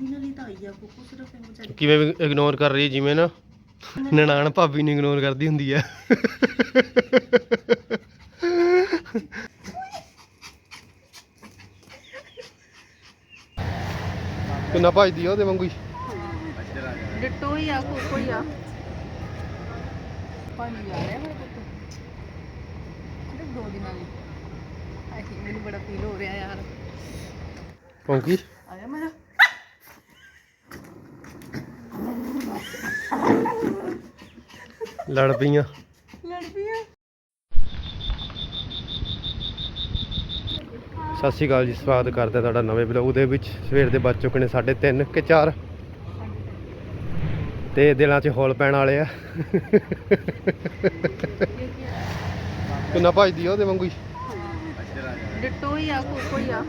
ਨੋਮੀਨਲੀ ਤਾਂ ਆਈ ਆ ਕੋਕੋ ਸਿਰਫ ਇਹ ਵਿਚਾਰੀ ਕਿਵੇਂ ਇਗਨੋਰ ਕਰ ਰਹੀ ਹੈ ਜਿਵੇਂ ਨਾ ਨਨਾਣ ਭਾਬੀ ਨੂੰ ਇਗਨੋਰ ਕਰਦੀ ਹੁੰਦੀ ਹੈ ਕਿੰਨਾ ਭਜਦੀ ਆ ਉਹਦੇ ਵਾਂਗੂ ਹੀ? ਡਿੱਟੋ ਹੀ ਆ ਕੋਕੋ ਹੀ ਆ। ਪਾਣੀ ਆ ਰਿਹਾ ਮੇਰੇ ਪੁੱਤ ਸਿਰਫ ਦੋ ਦਿਨਾਂ ਲਈ। ਆਈ ਮੈਨੂੰ ਬੜਾ ਫੀਲ ਹੋ ਰਿਹਾ ਯਾਰ। ਪੌਂਕੀ ਆਇਆ ਮੇਰਾ ਲੜ ਪਈਆਂ। ਲੜ ਆ ਸਤਿ ਸ਼੍ਰੀ ਅਕਾਲ ਜੀ ਸਵਾਗਤ ਕਰਦੇ ਤੁਹਾਡਾ ਨਵੇਂ ਬਲੌਗ ਦੇ ਵਿੱਚ। ਸਵੇਰ ਦੇ ਵੱਜ ਚੁੱਕੇ ਨੇ 3:30 ਕਿ 4 ਤੇ ਦਿਲਾਂ 'ਚ ਹੌਲ ਪੈਣ ਵਾਲੇ ਆ। ਕਿੰਨਾ ਭਜਦੀ ਆ ਉਹਦੇ ਵਾਂਗੂ ਹੀ? ਡਿੱਟੋ ਹੀ ਆ ਕੋਕੋ ਹੀ ਆ।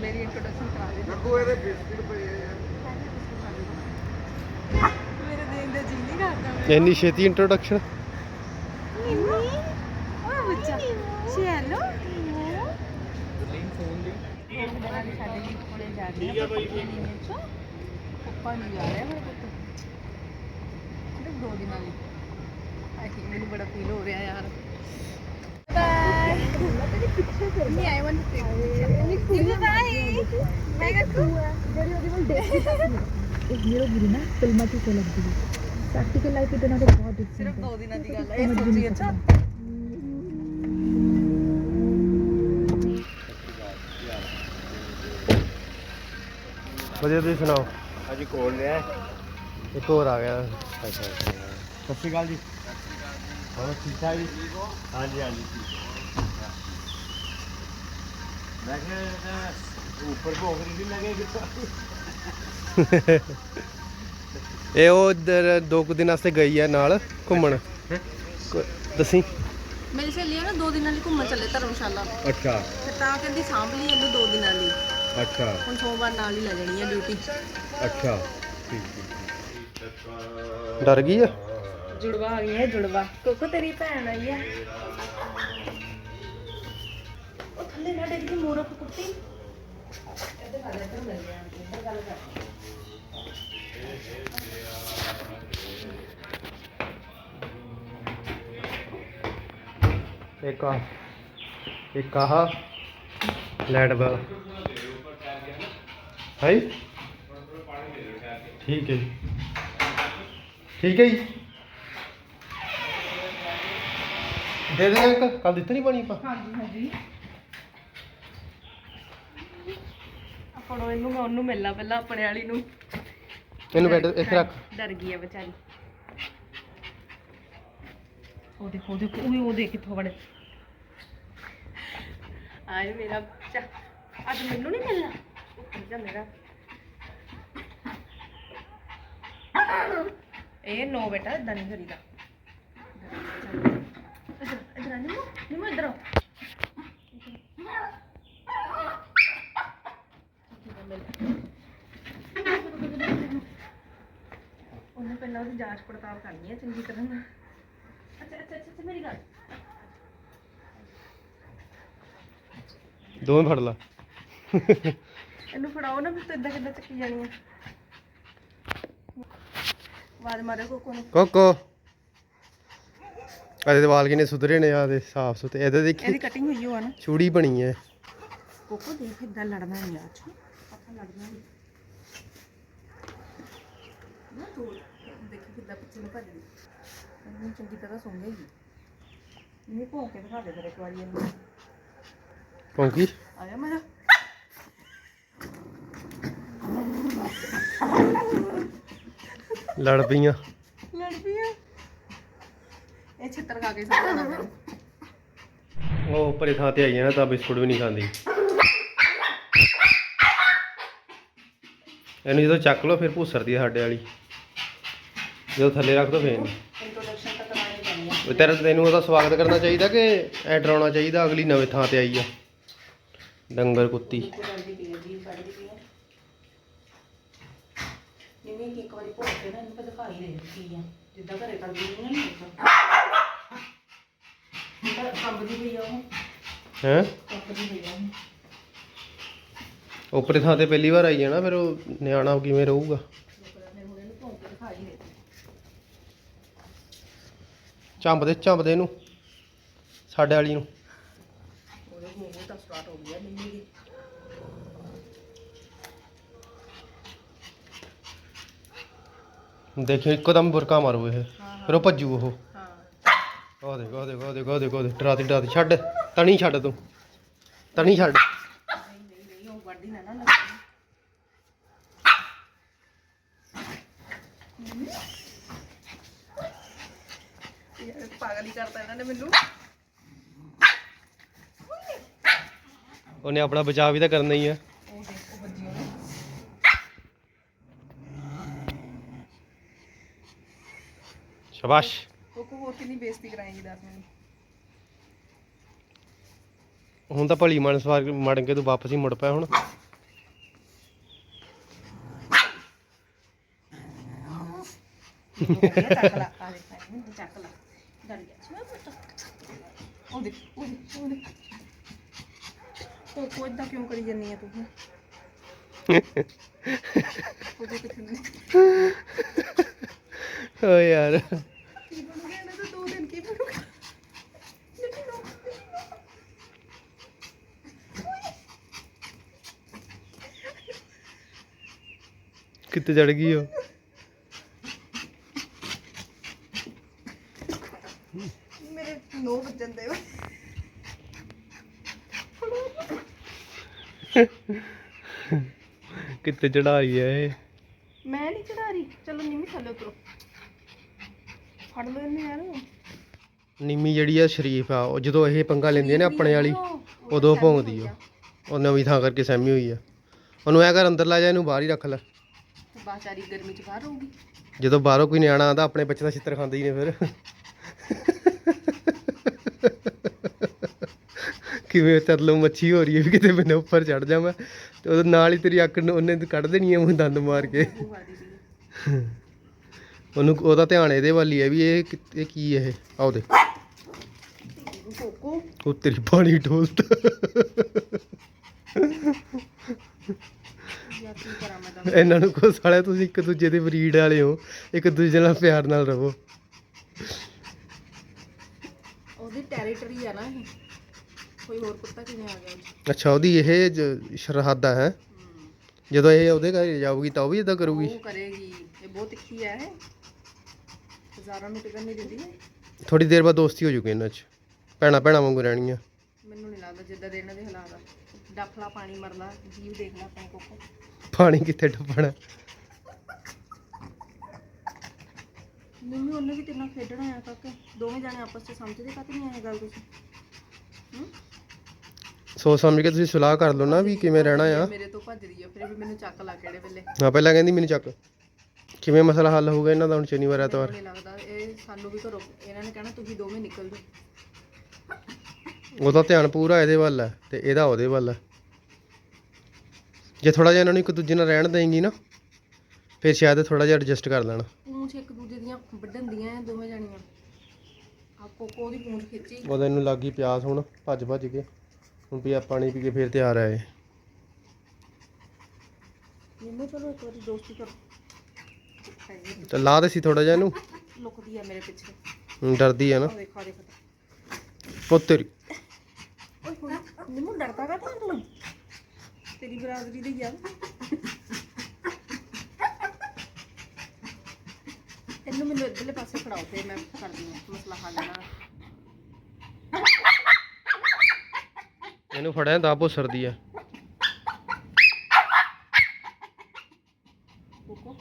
ਮੇਰੀ ਇੰਟਰੋਡਕਸ਼ਨ ਕਰਾ ਦੇ। ਲੱਗੋ ਇਹਦੇ ਬਿਸਕੁਟ ਪਏ ਦੇਣ ਦਾ ਜੀ ਨਹੀਂ ਕਰਦਾ ਇੰਨੀ ਛੇਤੀ ਇੰਟਰੋਡਕਸ਼ਨ ਮਿੰਨੀ ਓਏ ਬੱਚਾ ਚਲੋ ਮੇਰੇ ਬਾਏ ਮੈਂ ਕਿਹਾ ਤੂੰ ਜਿਹੜੀ ਉਹਦੀ ਵੱਲ ਦੇਖ ਇਹ ਹੀਰੋ ਗਿਰੀ ਨਾ ਫਿਲਮਾਂ 'ਚ ਹੀ ਲੱਗਦੀ ਹੈ ਪ੍ਰੈਕਟੀਕਲ ਲਾਈਫ ਇਹਦੇ ਨਾਲ ਤਾਂ ਬਹੁਤ ਸਿਰਫ ਡਿਫਰੈਂਟ ਦੋ ਦਿਨਾਂ ਦੀ ਗੱਲ ਹੈ ਇਹ ਸੋਚੀ ਅੱਛਾ ਵਧੀਆ ਤੁਸੀਂ ਸੁਣਾਓ ਹਾਂਜੀ ਕੋਲ ਰਿਹਾ ਇੱਕ ਹੋਰ ਆ ਗਿਆ ਅੱਛਾ ਸਤਿ ਸ਼੍ਰੀ ਅਕਾਲ ਜੀ ਹੋਰ ਠੀਕ ਠਾਕ ਜੀ? ਹਾਂਜੀ ਹਾਂਜੀ ਠੀਕ ਮੈਂ ਕਿਹਾ ਉੱਪਰ ਭੋਗ ਨਹੀਂ ਲੱਗੇ ਇਹ ਉਹ ਇੱਧਰ ਦੋ ਕੁ ਦਿਨ ਵਾਸਤੇ ਗਈ ਆ ਨਾਲ ਘੁੰਮਣ। ਕੋ- ਦੱਸੀ। ਮੇਰੀ ਸਹੇਲੀ ਨਾ ਦੋ ਦਿਨਾਂ ਲਈ ਘੁੰਮਣ ਚੱਲੇ ਧਰਮਸ਼ਾਲਾ। ਅੱਛਾ। ਫਿਰ ਤਾਂ ਕਹਿੰਦੀ ਸਾਂਭ ਲਈ ਇਹਨੂੰ ਦੋ ਦਿਨਾਂ ਲਈ। ਅੱਛਾ। ਹੁਣ ਸੋਮਵਾਰ ਨਾਲ ਹੀ ਲੈ ਜਾਣੀ ਹੈ ਡਿਊਟੀ ਅੱਛਾ। ਡਰ ਗਈ ਆ? ਜੁੜਵਾ ਆ ਗਈ ਹੈ ਜੁੜਵਾ। ਕੋਕੋ ਤੇਰੀ ਭੈਣ ਆਈ ਹੈ ਉਹ ਥੱਲੇ ਨਾ ਡੇਗੀ ਮੋਰਕ ਕੁੱਤੀ। ਇੱਕ ਆ, ਇੱਕ ਆਹ ਲਾਈਟ ਬਲ। ਹੈ ਠੀਕ ਹੈ ਜੀ। ਠੀਕ ਹੈ ਜੀ। ਦੇ ਦੇ ਅੰਕਲ ਕੱਲ ਦਿੱਤਾ ਨਹੀਂ ਪਾਣੀ ਆਪਾਂ? ਹਾਂਜੀ ਹਾਂਜੀ। ਆਪਣੋ ਇਹਨੂੰ ਮੈਂ ਉਹਨੂੰ ਮਿਲਣਾ ਪਹਿਲਾਂ, ਆਪਣੇ ਵਾਲੀ ਨੂੰ। ਇਹਨੂੰ ਬੈਠ ਇੱਥੇ ਰੱਖ। ਡਰ ਗਈ ਹੈ ਵਿਚਾਰੀ। ਉਹ ਦੇਖੋ ਉਹ ਦੇਖੋ ਉਹ ਉਹ ਦੇਖ ਕਿੱਥੋਂ ਵੜੇ। ਆਏ ਮੇਰਾ ਬੱਚਾ। ਅੱਜ ਮੈਨੂੰ ਨਹੀਂ ਮਿਲਣਾ। ਜਾ ਮੇਰਾ। ਇਹ ਨੋ ਬੇਟਾ ਇਦਾਂ ਨਹੀਂ ਕਰੀਦਾ। ਇਧਰ ਇਧਰ ਆ ਨਿਮੋ ਨਿਮੋ ਇਧਰ ਆ ਉਹਨੇ ਪਹਿਲਾਂ ਉਹਦੀ ਜਾਂਚ ਪੜਤਾਲ ਕਰਨੀ ਹੈ ਚੰਗੀ ਤਰ੍ਹਾਂ। ਨਾਲ ਅੱਛਾ ਅੱਛਾ ਅੱਛਾ ਅੱਛਾ, ਮੇਰੀ ਗੱਲ ਦੋਵੇਂ ਫੜ ਲਾ। ਇਹਨੂੰ ਫੜਾਓ ਨਾ ਫਿਰ ਤੂੰ ਇਦਾਂ ਕਿੱਦਾਂ ਚੱਕੀ ਜਾਣੀ ਹੈ ਆਵਾਜ਼ ਮਾਰਿਓ ਕੋਕੋ ਨੂੰ। ਕੋਕੋ। ਅਰੇ ਦੇ ਵਾਲ ਕਿਨੇ ਸੁਧਰੇ ਨੇ ਆ ਦੇ ਸਾਫ਼ ਸੁਥਰੇ। ਇਹਦੇ ਦੇਖੀ ਇਹਦੀ ਕਟਿੰਗ ਹੋਈ ਹੋ ਆ ਨਾ। ਚੂੜੀ ਬਣੀ ਹੈ ਕੋਕੋ ਦੇਖ ਇਦਾਂ ਲੜਨਾ ਨਹੀਂ ਆ ਅੱਛਾ ਪਤਾ ਲੜਨਾ ਨਹੀਂ ਨਾ ਤੂੰ ਕਿੱਦਾਂ ਪਿੱਛੇ ਨੂੰ। ਭੱਜਦੀ ਇਹਨੂੰ ਚੰਗੀ ਤਰ੍ਹਾਂ ਸੁਣੇਗੀ ਨਹੀਂ ਭੌਂਕ ਕੇ ਦਿਖਾ ਦੇ ਫਿਰ ਇੱਕ ਵਾਰੀ ਇਹਨੂੰ। ਪੌਂਕੀ ਆਇਆ ਮੇਰਾ। ਲੜ ਪਈਆਂ। ਲੜ ਪਈ ਆ ਇਹ ਛਿੱਤਰ ਖਾ ਕੇ ਸਾਡਾ ਨਾ ਮੈਨੂੰ ਉਹ ਪਰੇ ਥਾਂ ਤੇ ਆਈ ਹੈ ਨਾ ਤਾਂ ਬਿਸਕੁਟ ਵੀ ਨਹੀਂ ਖਾਂਦੀ। ਇਹਨੂੰ ਜਦੋਂ ਚੱਕ ਲਓ ਫਿਰ ਭੂਸਰਦੀ ਆ ਸਾਡੇ ਵਾਲੀ। ਜਦੋਂ ਥੱਲੇ ਰੱਖ ਦੋ ਫੇਰ। ਇੰਟਰੋਡਕਸ਼ਨ ਤਾਂ ਪੈਣੀ ਆ। ਉਹ ਤੇਰਾ ਤੈਨੂੰ ਉਹਦਾ ਸਵਾਗਤ ਕਰਨਾ ਚਾਹੀਦਾ ਕਿ ਐ ਡਰਾਉਣਾ ਚਾਹੀਦਾ? ਅਗਲੀ ਨਵੇਂ ਥਾਂ ਤੇ ਆਈ ਆ। ਡੰਗਰ ਕੁੱਤੀ। ਕਰਦੀ ਪਈ ਆ ਜੀ ਕੱਢਦੀ ਪਈ ਆ ਨਿੰਮੀ ਕੀ ਇੱਕ ਵਾਰੀ ਭੋਗ ਕੇ ਨਾ ਇਹਨੂੰ ਤਾਂ ਦਿਖਾਈ ਦੇ ਦਿੱਤੀ ਆ। ਜਿੱਦਾਂ ਘਰੇ ਕਰਦੀ ਨਹੀਂ ਨਾ ਤਾਂ। ਕੰਬਦੀ ਪਈ ਆ ਉਹ। ਹੈ? ਕੰਬਦੀ ਪਈ ਆ ਉਹ। ਉੱਪਰੇ ਥਾਂ ਤੇ ਪਹਿਲੀ ਵਾਰ ਆਈ ਹੈ ਨਾ ਫਿਰ ਉਹ ਨਿਆਣਾ ਕਿਵੇਂ ਰਹੂਗਾ? ਝੰਬ ਦੇ ਇਹਨੂੰ, ਸਾਡੇ ਵਾਲੀ ਨੂੰ। ਦੇਖਿਓ, ਇੱਕਦਮ ਬੁਰਕਾ ਮਾਰੂ ਇਹ। ਫਿਰ ਉਹ ਭੱਜੂ ਉਹ। ਹਾਂ ਉਹ ਦੇਖ ਉਹ ਦੇਖ ਉਹ ਡਰਾਤੀ ਡਰਾਤੀ ਛੱਡ, ਤਣੀ ਛੱਡ ਤੂੰ। ਤਣੀ ਛੱਡ ਨਹੀਂ ਉਹ ਵੱਡੀ ਨਾ ਨਾ ਲੱਗੇ ਯਾਰ ਪਾਗਲ ਹੀ ਕਰਤਾ ਇਹਨਾਂ ਨੇ ਮੈਨੂੰ ਉਹਨੇ ਆਪਣਾ ਬਚਾਅ ਵੀ ਤਾਂ ਕਰਨਾ ਹੀ ਆ। ਉਹ ਦੇਖ ਉਹ ਵੱਜੀ ਉਹਨੇ ਸ਼ਾਬਾਸ਼। ਉਹ ਕੋ ਹੋਰ ਕਿੰਨੀ ਬੇਇੱਜ਼ਤੀ ਕਰਾਏਗੀ ਦੱਸ ਮੈਨੂੰ? ਹੁਣ ਤਾਂ ਭਲੀ ਮਨ ਸਵਾਰ ਮੜ ਕੇ ਤੂੰ ਵਾਪਸ ਹੀ ਮੁੜ ਪਿਆ ਹੁਣ। ਚੱਕ ਲਾ ਆ ਦੇਖ ਮੈਨੂੰ ਚੱਕ ਲਾ। ਡਰ ਗਿਆ ਸੀ ਮੈਂ ਪੁੱਤ ਉਹ ਦੇਖ ਉਹ ਦੇਖ ਉਹ ਦੇਖ। ਕੋਈ ਇਦਾਂ ਕਿਉਂ ਕਰੀ ਜੰਨੀ ਆ ਤੂੰ? ਹੁਣ? ਉਹ ਦੇਖ ਕਿੱਥੇ ਓ ਯਾਰ। ਕੀ ਬਣੂਗਾ ਇਹਨਾਂ ਦਾ ਦੋ ਦਿਨ ਕੀ ਬਣੂਗਾ? ਲੇਕਿਨ ਉਹ ਕਿੱਥੇ ਚੜ ਗਈ ਉਹ ਮੇਰੇ 9 ਵਜਣ ਦੇ ਕਿੱਥੇ ਚੜਾਈ ਐ ਇਹ। ਮੈਂ ਨਹੀਂ ਚੜਾ ਰਹੀ ਚਲੋ ਨਿੰਮੀ ਥੱਲੇ ਉਤਰੋ। ਫੜ ਲਓ ਇਹਨੂੰ ਯਾਰ। ਨਿੰਮੀ ਜਿਹੜੀ ਆ ਸ਼ਰੀਫ ਆ ਉਹ ਜਦੋਂ ਇਹ ਪੰਗਾ ਲੈਂਦੀ ਆ ਨਾ ਆਪਣੇ ਵਾਲੀ ਉਦੋਂ ਭੌਂਕਦੀ ਉਹ ਉਹ ਨਵੀਂ ਥਾਂ ਕਰਕੇ ਸਹਿਮੀ ਹੋਈ ਆ। ਉਹਨੂੰ ਐ ਕਰ ਅੰਦਰ ਲੈ ਜਾ ਇਹਨੂੰ ਬਾਹਰ ਹੀ ਰੱਖ ਲੈ। ਤੇ ਬਾਚਾਰੀ ਗਰਮੀ ਚ ਬਾਹਰ ਹੋਊਗੀ। ਜਦੋਂ ਬਾਹਰੋਂ ਕੋਈ ਨਿਆਣਾ ਆਂਦਾ ਆਪਣੇ ਬੱਚੇ ਦਾ ਛਿੱਤਰ ਖਾਂਦੇ ਹੀ ਨੇ ਫਿਰ। ਕਿਵੇਂ ਤਰਲੋ ਮੱਛੀ ਹੋ ਰਹੀ ਹੈ ਵੀ ਕਿਤੇ ਮੈਨੂੰ ਉੱਪਰ ਚੜ ਜਾਵਾਂ ਤੇ ਉਹਦੇ ਨਾਲ ਹੀ ਤੇਰੀ ਅੱਖ ਨੂੰ ਉਹਨੇ ਕੱਢ ਦੇਣੀ ਹੈ ਮੂੰਹ ਦੰਦ ਮਾਰ ਕੇ। ਉਹਨੂੰ ਉਹਦਾ ਧਿਆਨ ਇਹਦੇ ਵੱਲ ਹੀ ਹੈ ਵੀ ਇਹ ਇਹ ਕੀ ਹੈ ਆਓ ਦੇ ਉਹ ਤੇਰੀ ਪਾਣੀ ਢੋਲਤਾ ਇਹਨਾਂ ਨੂੰ ਕੋ ਸਾਲਿਆ ਤੁਸੀਂ ਇੱਕ ਦੂਜੇ ਦੇ ਬਰੀਡ ਵਾਲੇ ਹੋ। ਇੱਕ ਦੂਜੇ ਨਾਲ ਪਿਆਰ ਨਾਲ ਰਹੋ। ਉਹਦੀ ਟੈਰੀਟਰੀ ਆ ਨਾ ਇਹ। ਕੋਈ ਹੋਰ ਕੁੱਤਾ ਕਿਵੇਂ ਆ ਗਿਆ ਉਹ ਅੱਛਾ ਉਹਦੀ ਇਹ ਜ- ਸਰਹੱਦ ਹੈ? ਜਦੋਂ ਇਹ ਉਹਦੇ ਘਰ ਜਾਊਗੀ ਤਾਂ ਉਹ ਵੀ ਇਦਾਂ ਕਰੂਗੀ। ਉਹ ਕਰੇਗੀ। ਇਹ ਬਹੁਤ ਤਿੱਖੀ ਹੈ ਇਹ। ਹਜ਼ਾਰਾਂ ਨੂੰ ਟਿਕਣ ਨਹੀਂ ਦਿੰਦੀ ਇਹ। ਥੋੜੀ ਦੇਰ ਬਾਅਦ ਦੋਸਤੀ ਹੋ ਜੂਗੀ ਇਹਨਾਂ 'ਚ। ਭੈਣਾ ਭੈਣਾ ਵਾਂਗੂ ਰਹਿਣੀਆਂ ਮੈਨੂੰ ਨਹੀਂ ਲੱਗਦਾ ਜਿੱਦਾਂ ਦੇ ਇਹਨਾਂ ਦੇ ਹਾਲਾਤ ਆ। ਡਾਫਲਾ ਪਾਣੀ ਮਰਦਾ ਜੀਵ ਦੇਖ ਲੈ ਆਪਣੇ ਕੋਕੋ ਪਾਣੀ ਕਿੱਥੇ ਡੱਬਣਾ? ਮੈਨੂੰ ਉਹਨੇ ਵੀ ਤੇਰੇ ਨਾਲ ਖੇਡਣਾ ਆ ਕਾਕੇ। ਦੋਵੇਂ ਜਾਣੇ ਆਪਸ ਚ ਸਮਝਦੇ ਕਾਤੇ ਨਹੀਂ ਆਏ ਗੱਲ ਤੁਸੀਂ? ਹੂੰ? ਸੋਚ ਸਮਝ ਕੇ ਤੁਸੀਂ ਸਲਾਹ ਕਰ ਲਓ ਨਾ ਵੀ ਕਿਵੇਂ ਰਹਿਣਾ ਆ। ਮੇਰੇ ਤੋਂ ਭੱਜਦੀ ਆ ਫਿਰ ਵੀ ਮੈਨੂੰ ਚੱਕ ਲਾ ਕਿਹੜੇ ਵੇਲੇ। ਹਾਂ ਪਹਿਲਾਂ ਕਹਿੰਦੀ ਮੈਨੂੰ ਚੱਕ। ਕਿਵੇਂ ਮਸਲਾ ਹੱਲ ਹੋਊਗਾ ਇਹਨਾਂ ਦਾ ਹੁਣ ਸ਼ਨੀਵਾਰ ਐਤਵਾਰ? ਨਹੀਂ ਲੱਗਦਾ ਇਹ ਸਾਨੂੰ ਵੀ ਘਰੋਂ ਇਹਨਾਂ ਨੇ ਕਹਿਣਾ ਤੁਸੀਂ ਦੋਵੇਂ ਨਿਕਲ ਜਾਓ। ਉਹਦਾ ਧਿਆਨ ਪੂਰਾ ਇਹਦੇ ਵੱਲ ਹੈ ਤੇ ਇਹਦਾ ਉਹਦੇ ਵੱਲ ਹੈ। ਜੇ ਥੋੜਾ ਜਿਹਾ ਇਹਨਾਂ ਨੂੰ ਇੱਕ ਦੂਜੇ ਨਾਲ ਰਹਿਣ ਦੇਂਗੀ ਨਾ ਫਿਰ ਸ਼ਾਇਦ ਥੋੜਾ ਜਿਹਾ ਐਡਜਸਟ ਕਰ ਲੈਣ। ਪੂੰਛ ਇੱਕ ਦੂਜੇ ਦੀਆਂ ਵੱਢਣ ਦੀਆਂ ਇਹ ਦੋਵੇਂ ਜਾਣੀਆਂ। ਆ ਕੋਕੋ ਉਹਦੀ ਪੂੰਛ ਖਿੱਚੀ। ਉਹਦਾ ਇਹਨੂੰ ਲੱਗੀ ਪਿਆਸ ਹੁਣ ਭੱਜ ਭੱਜ ਕੇ। ਹੁਣ ਵੀ ਆ ਪਾਣੀ ਪੀ ਕੇ ਫਿਰ ਤਿਆਰ ਆ ਇਹ। ਨਿੰਮੋ ਚਲੋ ਇੱਕ ਵਾਰੀ ਦੋਸਤੀ ਕਰੋ। ਤੇ ਲਾ ਦੇ ਸੀ ਥੋੜਾ ਜਿਹਾ ਇਹਨੂੰ। ਲੁਕਦੀ ਆ ਮੇਰੇ ਪਿੱਛੇ। ਹੁਣ ਡਰਦੀ ਆ ਨਾ। ਆ ਦੇਖੋ ਆ ਦੇਖੋ। ਪੁੱਤਰੀ ਓਏ ਹੁਣ ਨਿੰਮੋ ਡਰਦਾ ਕਾ ਤੂੰ ਤੇਰੀ ਬਰਾਦਰੀ ਦੇ ਯਾਰ ਇਹਨੂੰ ਮੈਨੂੰ ਇੱਧਰਲੇ ਪਾਸੇ ਖੜਾਓ ਤੇ ਮੈਂ ਕਰਦੀ ਹਾਂ ਮਸਲਾ ਹੱਲ। ਨਾ ਇਹਨੂੰ ਫੜਿਆ ਦਾ ਸਰਦੀ ਆ। ਕੋਕੋ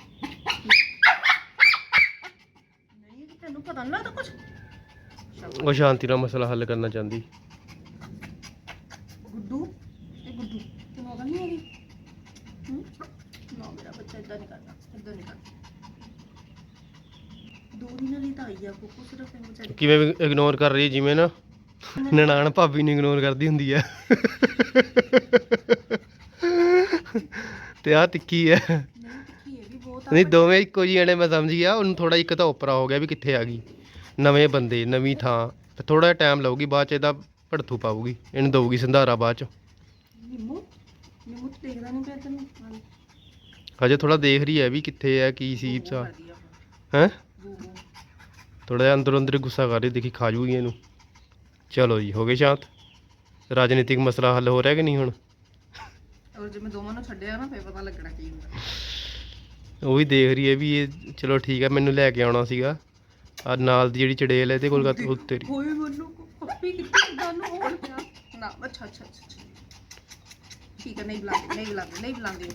ਨਹੀਂ ਜੀ ਤੈਨੂੰ ਪਤਾ ਨਹੀਂ ਲੱਗਦਾ ਕੁਝ ਉਹ ਸ਼ਾਂਤੀ ਨਾਲ ਮਸਲਾ ਹੱਲ ਕਰਨਾ ਚਾਹੁੰਦੀ। ਗੁੱਡੂ ਇਹ ਗੁੱਡੂ ਤੈਨੂੰ ਅਗਲ ਨਹੀਂ ਹੈਗੀ? ਹੂੰ? ਨਾ ਮੇਰਾ ਬੱਚਾ ਇਦਾਂ ਨਹੀਂ ਕਰਦਾ ਇਦਾਂ ਨਹੀਂ ਕਰਦਾ। ਦੋ ਦਿਨਾਂ ਲਈ ਤਾਂ ਆਈ ਆ ਕੋਕੋ ਸਿਰਫ ਇਹਨੂੰ ਵਿਚਾਰੀ ਕਿਵੇਂ ਇਗਨੋਰ ਕਰ ਰਹੀ ਹੈ ਜਿਵੇਂ ਨਾ। ਨਨਾਣ ਭਾਬੀ ਨੂੰ ਇਗਨੋਰ ਕਰਦੀ ਹੁੰਦੀ ਆ। ਤੇ ਆ ਤਿੱਕੀ ਆ। ਨਹੀਂ ਦੋਵੇਂ ਇੱਕੋ ਜਿਹੇ ਨੇ ਮੈਂ ਸਮਝ ਗਿਆ। ਉਹਨੂੰ ਥੋੜਾ ਇੱਕ ਤਾਂ ਉਪਰਾ ਹੋ ਗਿਆ ਵੀ ਕਿੱਥੇ ਆ ਗਈ। ਨਵੇਂ ਬੰਦੇ ਨਵੀਂ ਥਾਂ। ਫਿਰ ਥੋੜਾ ਜਿਹਾ ਟਾਈਮ ਲਊਗੀ ਬਾਅਦ ਚ ਇਹਦਾ ਭੜਥੂ ਪਾਊਗੀ। ਇਹਨੂੰ ਦਊਗੀ ਸੰਧਾਰਾ ਬਾਅਦ ਚ। ਨਿੰਮੋ? ਨਿੰਮੂ ਤੇ ਦੇਖਦਾ ਨਹੀਂ ਪਿਆ ਤੈਨੂੰ? ਹਜੇ ਥੋੜਾ ਦੇਖ ਰਹੀ ਹੈ ਵੀ ਕਿੱਥੇ ਹੈ ਕੀ ਸੀ ਸਾ ਕਰਦੀ ਆ। ਹੈ? ਥੋੜਾ ਜਿਹਾ ਅੰਦਰੋਂ ਅੰਦਰ ਗੁੱਸਾ ਕਰ ਰਹੀ ਦੇਖੀ ਖਾ ਜੂਗੀ ਇਹਨੂੰ। ਚਲੋ ਜੀ ਹੋ ਗਏ ਸ਼ਾਂਤ। ਰਾਜਨੀਤਿਕ ਮਸਲਾ ਹੱਲ ਹੋ ਰਿਹਾ ਕਿ ਨਹੀਂ ਹੁਣ? ਔਰ ਜੇ ਮੈਂ ਦੋਵਾਂ ਨੂੰ ਛੱਡਿਆ ਨਾ ਫੇਰ ਪਤਾ ਲੱਗਣਾ ਕੀ ਹੁੰਦਾ। ਉਹ ਵੀ ਦੇਖ ਰਹੀ ਹੈ ਵੀ ਇਹ ਚਲੋ ਠੀਕ ਹੈ ਮੈਨੂੰ ਲੈ ਕੇ ਆਉਣਾ ਸੀਗਾ। ਆ ਨਾਲ ਦੀ ਜਿਹੜੀ ਚੜੇਲ ਹੈ ਇਹਦੇ ਕੋਲ ਗਾ- ਉਹ ਤੇਰੀ ਹੋਏ ਮੈਨੂੰ ਪੱਪੀ ਕਿੱਥੇ ਕਿਦਾਂ ਨੂੰ ਹੋਰ ਪਿਆ ਨਾ ਅੱਛਾ ਅੱਛਾ ਅੱਛਾ ਅੱਛਾ। ਠੀਕ ਹੈ ਨਹੀਂ ਬੁਲਾਉਂਦੇ ਨਹੀਂ ਬੁਲਾਉਂਦੇ ਨਹੀਂ ਬੁਲਾਉਂਦੇ।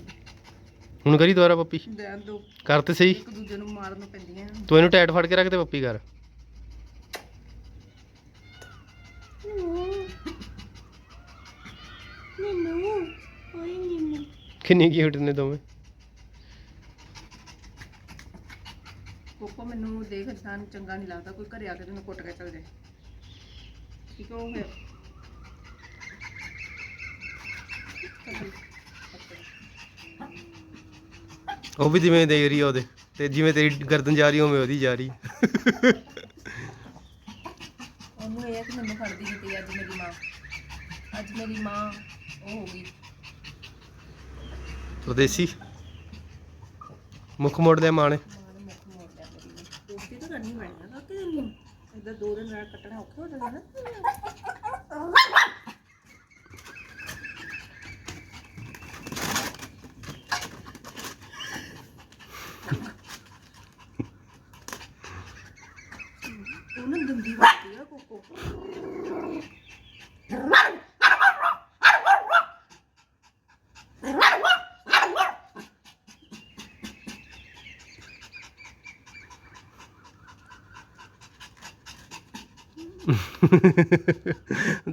ਹੁਣ ਕਰੀ ਦੁਬਾਰਾ ਪੱਪੀ? ਦੇਣ ਦੋ ਕਰ ਤੇ ਸਹੀ। ਇੱਕ ਦੂਜੇ ਨੂੰ ਮਾਰਨ ਨੂੰ ਪੈਂਦੀਆਂ। ਤੂੰ ਇਹਨੂੰ ਟਾਈਟ ਫੜ ਕੇ ਰੱਖ ਤੇ ਪੱਪੀ ਕਰ ਨਿੰਮੂ ਓਏ ਨਿੰਮੂ ਕਿੰਨੀ ਕਿਊਟ ਨੇ ਦੋਵੇਂ? ਕੋਕੋ ਮੈਨੂੰ ਦੇਖ ਇਦਾਂ ਚੰਗਾ ਨਹੀਂ ਲੱਗਦਾ ਕੋਈ ਘਰੇ ਆ ਕੇ ਤੈਨੂੰ ਕੁੱਟ ਕੇ ਚਲ ਜਾਏ। ਠੀਕ ਹੈ ਉਹ ਫਿਰ ਉਹ ਵੀ ਜਿਵੇਂ ਦੇਖ ਰਹੀ ਆ ਉਹਦੇ ਤੇ ਜਿਵੇਂ ਤੇਰੀ ਗਰਦਨ ਜਾ ਰਹੀ ਉਵੇਂ ਉਹਦੀ ਜਾ ਰਹੀ। ਉਹਨੂੰ ਇਹ ਕਿ ਮੈਨੂੰ ਫੜਦੀ ਨਹੀਂ ਪਈ ਅੱਜ ਮੇਰੀ ਮਾਂ। ਅੱਜ ਮੇਰੀ ਮਾਂ ਉਹ ਹੋ ਗਈ ਉਹ ਦੇਸੀ ਮੁੱਖ ਮੋੜ ਦੇ ਮਾਣੇ ਮਾਂ ਨੇ ਮੁੱਖ ਮੋੜ ਲਿਆ ਮੇਰੀ ਨੇ ਦੋਸਤੀ ਤਾਂ ਕਰਨੀ ਮੁੱਖ ਆ ਕਿ ਤੈਨੂੰ ਇਦਾਂ ਦੋ ਦਿਨ ਰਹਿ ਕੱਟਣਾ ਔਖਾ ਹੋ ਜਾਂਦਾ ਨਾ ਉਹਨੂੰ ਦੰਦੀ ਵੱਜਦੀ ਆ ਕੋਕੋ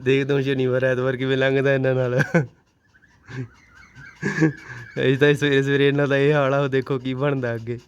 ਦੇਖਦਾ ਹਾਂ ਸ਼ਨੀਵਾਰ, ਐਤਵਾਰ ਕਿਵੇਂ ਲੰਘਦਾ ਇਹਨਾਂ ਨਾਲ। ਇਹ ਤਾਂ ਸਵੇਰੇ ਸਵੇਰੇ ਇਹਨਾਂ ਦਾ ਇਹ ਹਾਲ ਆ, ਉਹ ਦੇਖੋ ਕੀ ਬਣਦਾ ਅੱਗੇ।